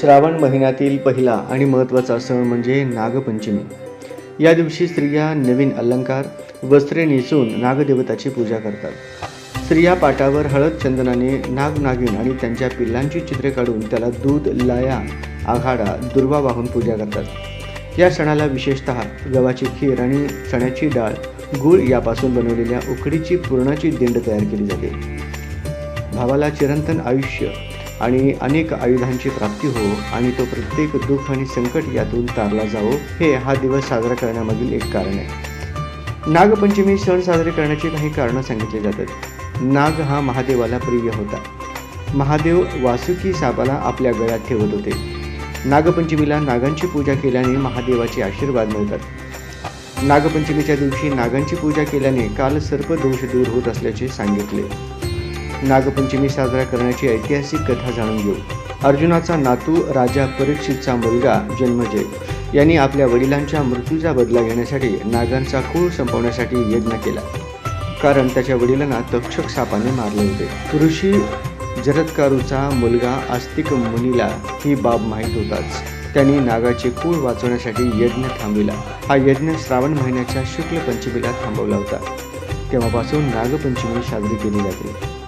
श्रावण महिन्यातील पहिला आणि महत्त्वाचा सण म्हणजे नागपंचमी. या दिवशी स्त्रिया नवीन अलंकार वस्त्रे नेसून नागदेवताची पूजा करतात. स्त्रिया पाटावर हळद चंदनाने नागनागिन आणि त्यांच्या पिल्लांची चित्रे काढून त्याला दूध लाया आघाडा दुर्वा वाहून पूजा करतात. या सणाला विशेषतः गव्हाची खीर आणि चण्याची डाळ गूळ यापासून बनवलेल्या उकडीची पुरणाची दिंड तयार केली जाते. भावाला चिरंतन आयुष्य आणि अनेक आयुधांची प्राप्ती हो आणि तो प्रत्येक दुःख आणि संकट यातून तारला जावो हे हा दिवस साजरा करण्यामागील एक कारण आहे. नागपंचमी सण साजरे करण्याची काही कारणं सांगितली जातात. नाग हा महादेवाला प्रिय होता. महादेव वासुकी सापाला आपल्या गळ्यात ठेवत होते. नागपंचमीला नागांची पूजा केल्याने महादेवाचे आशीर्वाद मिळतात. नागपंचमीच्या दिवशी नागांची पूजा केल्याने काल सर्प दोष दूर होत असल्याचे सांगितले. नागपंचमी साजरा करण्याची ऐतिहासिक कथा जाणून घेऊ. अर्जुनाचा नातू राजा परीक्षितचा मुलगा जन्मजय. यांनी आपल्या वडिलांच्या मृत्यूचा बदला घेण्यासाठी नागांचा खूळ संपवण्यासाठी यज्ञ केला. कारण त्याच्या वडिलांना तक्षक सापाने मारले होते. ऋषी जरत्कारूचा मुलगा आस्तिक मुनीला ही बाब माहीत होताच. त्यांनी नागाचे कूळ वाचवण्यासाठी यज्ञ थांबविला. हा यज्ञ श्रावण महिन्याच्या शुक्ल पंचमीला थांबवला होता. तेव्हापासून नागपंचमी साजरी केली जाते.